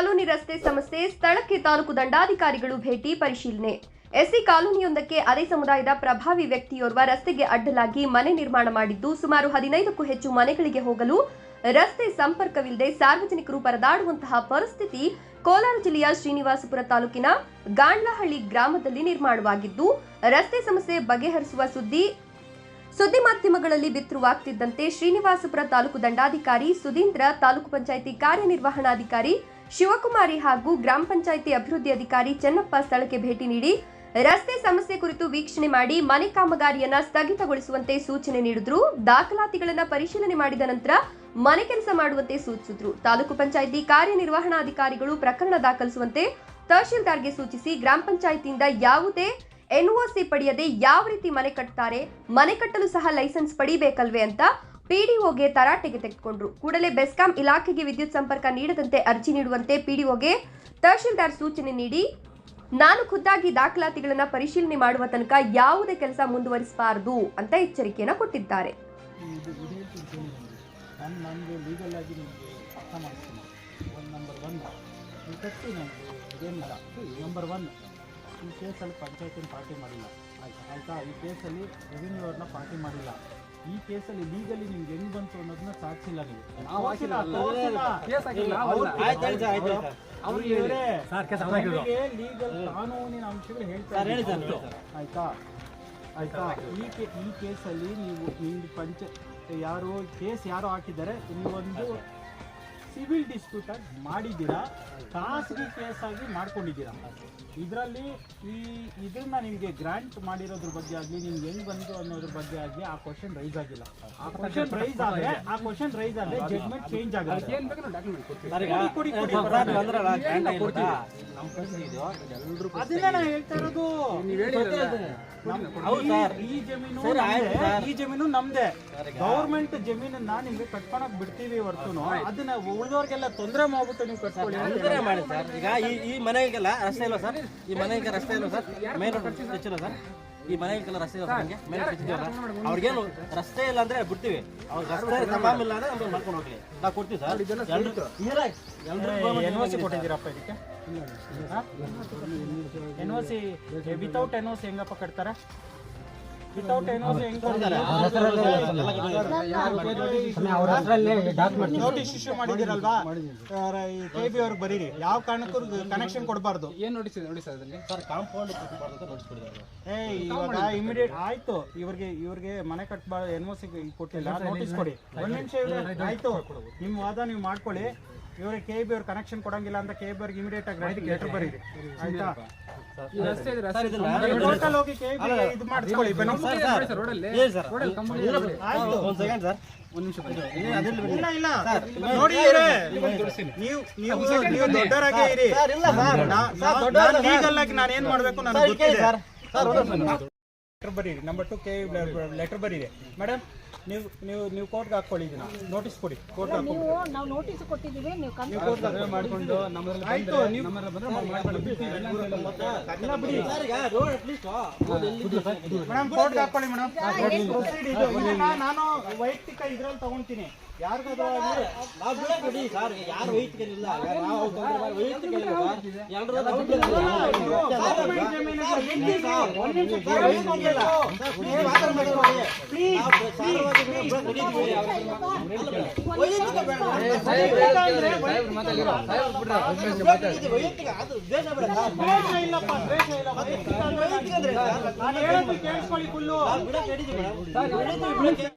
Colony ರಸ್ತೆ ಸಮಸ್ಯೆ, ಸ್ಥಳಕ್ಕೆ ತಾಲೂಕು ದಂಡಾಧಿಕಾರಿಗಳು ಭೇಟಿ ಪರಿಶೀಲನೆ. ಎಸ್ಸಿ ಕಾಲೋನಿಯೊಂದಕ್ಕೆ ಅದೇ ಸಮುದಾಯದ ಪ್ರಭಾವಿ ವ್ಯಕ್ತಿಯೋರ್ವ ರಸ್ತೆಗೆ ಅಡ್ಡಲಾಗಿ ಮನೆ ನಿರ್ಮಾಣ ಮಾಡಿದ್ದು, ಸುಮಾರು ಹದಿನೈದಕ್ಕೂ ಹೆಚ್ಚು ಮನೆಗಳಿಗೆ ಹೋಗಲು ರಸ್ತೆ ಸಂಪರ್ಕವಿಲ್ಲದೆ ಸಾರ್ವಜನಿಕರು ಪರದಾಡುವಂತಹ ಪರಿಸ್ಥಿತಿ ಕೋಲಾರ ಜಿಲ್ಲೆಯ ಶ್ರೀನಿವಾಸಪುರ ತಾಲೂಕಿನ ಗಾಂಡ್ಲಹಳ್ಳಿ ಗ್ರಾಮದಲ್ಲಿ ನಿರ್ಮಾಣವಾಗಿದ್ದು, ರಸ್ತೆ ಸಮಸ್ಯೆ ಬಗೆಹರಿಸುವ ಸುದ್ದಿ ಸುದ್ದಿ ಮಾಧ್ಯಮಗಳಲ್ಲಿ ಬಿತ್ತರವಾಗ್ತಿದ್ದಂತೆ ಶ್ರೀನಿವಾಸಪುರ ತಾಲೂಕು ದಂಡಾಧಿಕಾರಿ ಸುಧೀಂದ್ರ, ತಾಲೂಕು ಪಂಚಾಯಿತಿ ಕಾರ್ಯನಿರ್ವಹಣಾಧಿಕಾರಿ ಶಿವಕುಮಾರಿ ಹಾಗೂ ಗ್ರಾಮ ಪಂಚಾಯಿತಿ ಅಭಿವೃದ್ಧಿ ಅಧಿಕಾರಿ ಚೆನ್ನಪ್ಪ ಸ್ಥಳಕ್ಕೆ ಭೇಟಿ ನೀಡಿ ರಸ್ತೆ ಸಮಸ್ಯೆ ಕುರಿತು ವೀಕ್ಷಣೆ ಮಾಡಿ ಮನೆ ಕಾಮಗಾರಿಯನ್ನ ಸ್ಥಗಿತಗೊಳಿಸುವಂತೆ ಸೂಚನೆ ನೀಡಿದ್ರು. ದಾಖಲಾತಿಗಳನ್ನ ಪರಿಶೀಲನೆ ಮಾಡಿದ ನಂತರ ಮನೆ ಕೆಲಸ ಮಾಡುವಂತೆ ಸೂಚಿಸಿದ್ರು. ತಾಲೂಕು ಪಂಚಾಯಿತಿ ಕಾರ್ಯನಿರ್ವಹಣಾಧಿಕಾರಿಗಳು ಪ್ರಕರಣ ದಾಖಲಿಸುವಂತೆ ತಹಶೀಲ್ದಾರ್ಗೆ ಸೂಚಿಸಿ ಗ್ರಾಮ ಪಂಚಾಯಿತಿಯಿಂದ ಯಾವುದೇ ಎನ್ಒಸಿ ಪಡೆಯದೆ ಯಾವ ರೀತಿ ಮನೆ ಕಟ್ತಾರೆ ಮನೆ ಕಟ್ಟಲು ಸಹ ಲೈಸೆನ್ಸ್ ಪಡಿಬೇಕಲ್ವೇ ಅಂತ ಪಿಡಿಒಗೆ ತರಾಟೆಗೆ ತೆಗೆದುಕೊಂಡ್ರು ಕೂಡಲೇ ಬೆಸ್ಕಾಂ ಇಲಾಖೆಗೆ ವಿದ್ಯುತ್ ಸಂಪರ್ಕ ನೀಡದಂತೆ ಅರ್ಜಿ ನೀಡುವಂತೆ ಪಿಡಿಒಗೆ ತಹಶೀಲ್ದಾರ್ ಸೂಚನೆ ನೀಡಿ ನಾನು ಖುದ್ದಾಗಿ ದಾಖಲಾತಿಗಳನ್ನ ಪರಿಶೀಲನೆ ಮಾಡುವ ತನಕ ಯಾವುದೇ ಕೆಲಸ ಮುಂದುವರಿಸಬಾರದು ಅಂತ ಎಚ್ಚರಿಕೆಯನ್ನು ಕೊಟ್ಟಿದ್ದಾರೆ ನಂಬರ್ ಒನ್ ಈ ಕೇಸಲ್ಲಿ ಪಂಚಾಯತಿನ ಪಾರ್ಟಿ ಮಾಡಿಲ್ಲ ಆಯ್ತಾ ಆಯಿತಾ ಈ ಕೇಸಲ್ಲಿ ರೆವಿನ್ಯೂ ಅವ್ರನ್ನ ಪಾರ್ಟಿ ಮಾಡಿಲ್ಲ ಈ ಕೇಸಲ್ಲಿ ಲೀಗಲಿ ನಿಮ್ಗೆ ಹೆಂಗ್ ಬಂತು ಅನ್ನೋದನ್ನ ಸಾಧಿಸಿಲ್ಲ ನೀವು ನಾವು ಹಾಕಿಲ್ಲ, ತೋರ್ಸಿಲ್ಲ. ಕೇಸ್ ಹಾಕಿಲ್ಲ, ನಾವು ಅವ್ರು- ಹಾಕಿಲ್ಲ. ಆಯ್ತು, ಆಯ್ತು, ಆಯ್ತು, ಆಯ್ತು. ಅವ್ರು ಇವ್ರೇ ಸರ್, ಕೇಸ್ ಅವ್ರು ಹಾಕಿದ್ರು. ಲೀಗಲ್ ಕಾನೂನಿನ ಅಂಶಗಳು ಹೇಳ್ತಾ ಸರ್, ಹೇಳಿ ಸರ್, ಇದ್ದೀನಿ. ಹೇಳಿ ಸರ್. ಆಯ್ತಾ ಆಯ್ತಾ ಈ ಈ ಕೇಸಲ್ಲಿ ನೀವು ನಿಮ್ದು ಪಂಚ ಯಾರು ಕೇಸ್ ಯಾರು ಹಾಕಿದ್ದಾರೆ ನೀವೊಂದು ಸಿವಿಲ್ ಡಿಸ್ಪ್ಯೂಟ್ ಆಗಿ ಮಾಡಿದ್ದೀರಾ? ಖಾಸಗಿ ಕೇಸ್ ಆಗಿ ಮಾಡ್ಕೊಂಡಿದ್ದೀರಾ? ಇದರಲ್ಲಿ ಈ ಇದನ್ನ ನಿಮಗೆ ಗ್ರಾಂಟ್ ಮಾಡಿರೋದ್ರ ಬಗ್ಗೆ ಆಗಲಿ ನಿಮ್ಗೆ ಹೆಂಗ್ ಬಂತು ಅನ್ನೋದ್ರ ಬಗ್ಗೆ ಆಗಲಿ ಆ ಕ್ವಶನ್ ರೈಸ್ ಆಗಿಲ್ಲ. ಆ ಕ್ವಶನ್ ರೈಸ್ ಆದ್ರೆ ಆ ಕ್ವಶನ್ ರೈಸ್ ಆದ್ರೆ ಜಡ್ಜ್ಮೆಂಟ್ ಚೇಂಜ್ ಆಗುತ್ತೆ. ಏನ್ ಬೇಕು ಡಾಕ್ಯುಮೆಂಟ್ ಕೊಡಿ, ಅದನ್ನೇ ನಾನು ಹೇಳ್ತಾ ಇರೋದು. ಈ- ಜಮೀನು. ಈ ಜಮೀನು ನಮ್ದೇ. ಗೌರ್ಮೆಂಟ್ ಜಮೀನನ್ನ ನಿಮ್ಗೆ ಕಟ್ಕೊಳಕ್ ಬಿಡ್ತೀವಿ ಹೊರತು ಅದನ್ನ ಉಳಿದವ್ರಿಗೆಲ್ಲ ತೊಂದರೆ ಮಾಡ್ಬಿಟ್ಟು ನೀವು ಕಟ್ಕೊಳ್ಳಿ. ತೊಂದರೆ ಮಾಡಿ ಸರ್. ಈಗ ಈ ಈ ಮನೆಗೆಲ್ಲ ರಸ್ತೆ ಇಲ್ಲ ಸರ್. ಈ ಮನೆಗೆ ರಸ್ತೆ ಇಲ್ಲ ಸರ್. ಮೇನ್ ರೋಡ್ ಹೆಚ್ಚಿಲ್ಲ ಸರ್. ಈ ಮನೆಗೆಲ್ಲ ರಸ್ತೆ ಇಲ್ಲ ಸರ್ ಹಂಗೆ ಮೇಲೆ ಹೆಚ್ಚಿದೆಯಲ್ಲ ಅವ್ರಿಗೇನು ರಸ್ತೆ ಇಲ್ಲ ಅಂದ್ರೆ ಬಿಡ್ತೀವಿ. ಅವ್ರ ರಸ್ತೆ ತಮಾಮ್ ಇಲ್ಲ ಅಂದ್ರೆ ನಮ್ಗೆ ಮಾಡ್ಕೊಂಡು ಹೋಗ್ಲಿ. ನಾವು ಕೊಡ್ತೀವಿ ಸರ್. ಎಲ್ರು ಎಲ್ರು ಎನ್ ಒ ಸಿ ಕೊಟ್ಟಿದ್ದೀರಪ್ಪ ಇದಕ್ಕೆ? N O C without N O C ಹೆಂಗಪ್ಪ ಕಟ್ತಾರೆ? ನೋಟಿಸ್ ಇಶ್ಯೂ ಮಾಡಿದಿರಲ್ವಾ ಕೆ ಬಿ ಅವ್ರಿಗೆ ಬರೀರಿ. ಯಾವ ಕಾರಣಕ್ಕೂ ಕನೆಕ್ಷನ್ ಕೊಡಬಾರ್ದು. ಏನ್ ನೋಟಿಸ್ ಇದೆ ನೋಡಿ ಸರ್ ಅದರಲ್ಲಿ ಸರ್ ಕಾಂಪೌಂಡ್ ಏ ಇವಾಗ ಇಮಿಡಿಯೇಟ್ ಆಯ್ತು. ಇವ್ರಿಗೆ ಇವ್ರಿಗೆ ಮನೆ ಕಟ್ಟಬಾರ್ದು ಎನ್ ಒ ಸಿ ಕೊಟ್ಟಿಲ್ಲ ನೋಟಿಸ್ ಕೊಡಿ. ಒಂದ್ ನಿಮಿಷ ಆಯ್ತು. ನಿಮ್ಮ ವಾದ ನೀವು ಮಾಡ್ಕೊಳ್ಳಿ. ಇವ್ರಿಗೆ ಕೆ ಬಿ ಅವ್ರ ಕನೆಕ್ಷನ್ ಕೊಡಂಗಿಲ್ಲ ಅಂತ ಕೆ ಬಿ ಅವ್ರಿಗೆ ಇಮಿಡಿಯೇಟ್ ಆಗಿ ಲೆಟರ್ ಬರೀರಿ. ಆಯ್ತಾ? ಈ ರಸ್ತೆ ಇದೆ ರಸ್ತೆ ಟೋಟಲ್ ಹೋಗಿ ಕೆ ಇದು ಮಾಡಿಸ್ಕೊಳ್ಳಿ ಸರ್ ರೋಡಲ್ಲಿ ಏನ್ ಸರ್ ರೋಡಲ್ಲಿ ಕಂಬಳಿ ಇದೆ. ನೋಡಿ. ಆಯ್ತು. ಒಂದು ಸೆಕೆಂಡ್ ಸರ್. ಒಂದ್ ನಿಮಿಷ ಬನ್ನಿ. ಇಲ್ಲ ಇಲ್ಲ. ನೋಡಿ ಇವ್ರೆ. ನೀವು ನೀವು ನೀವು ದೊಡ್ಡವರಾಗೇ ಇರಿ. ಸರ್ ಇಲ್ಲ ಸರ್ ನಾನು ಲೀಗಲ್ ಆಗಿ ನಾನು ಏನ್ ಮಾಡ್ಬೇಕು ನನಗೆ ಸರ್ ಗೊತ್ತಿದೆ. ಬರೀರಿ ನಂಬರ್ ಟು ಕೆ ಲೆಟರ್ ಬರೀರಿ. ಮೇಡಮ್ ನೀವು ನೀವು ನೀವು ಕೋರ್ಟ್ಗೆ ಹಾಕೊಳ್ಳಿ ಇದನ್ನ. ನೋಟಿಸ್ ಕೊಡಿ. ಕೋರ್ಟ್ ಹಾಕಿ ನೀವು ನಾವು ನೋಟಿಸ್ ಕೊಟ್ಟಿದ್ದೀವಿ ನೀವು ಕೋರ್ಟ್ ಮಾಡ್ಕೊಂಡು ಆಯ್ತು ಬಂದ್ರೆ ಬಂದ್ರೆ ಬಿಡಿ. ಮೇಡಮ್ ಕೋರ್ಟ್ ಹಾಕೊಳ್ಳಿ ಮೇಡಮ್ ಪ್ರೊಸೀಡ್ ಇದು? ಇದನ್ನ ನಾನು ವೈಯಕ್ತಿಕ ಇದ್ರಲ್ಲಿ ತಗೊಂತೀನಿ. ಯಾರಿಗಾದ್ರೂ ಆಗ್ಲಿ ಎಲ್ಲಿ ಸರ್? ಒಂದ್ ನಿಮಿಷ ನೀವು ವೈಯಕ್ತಿಕ ಕೇಳಿಸ್ಕೊಳ್ಳಿ ಫುಲ್ಲು.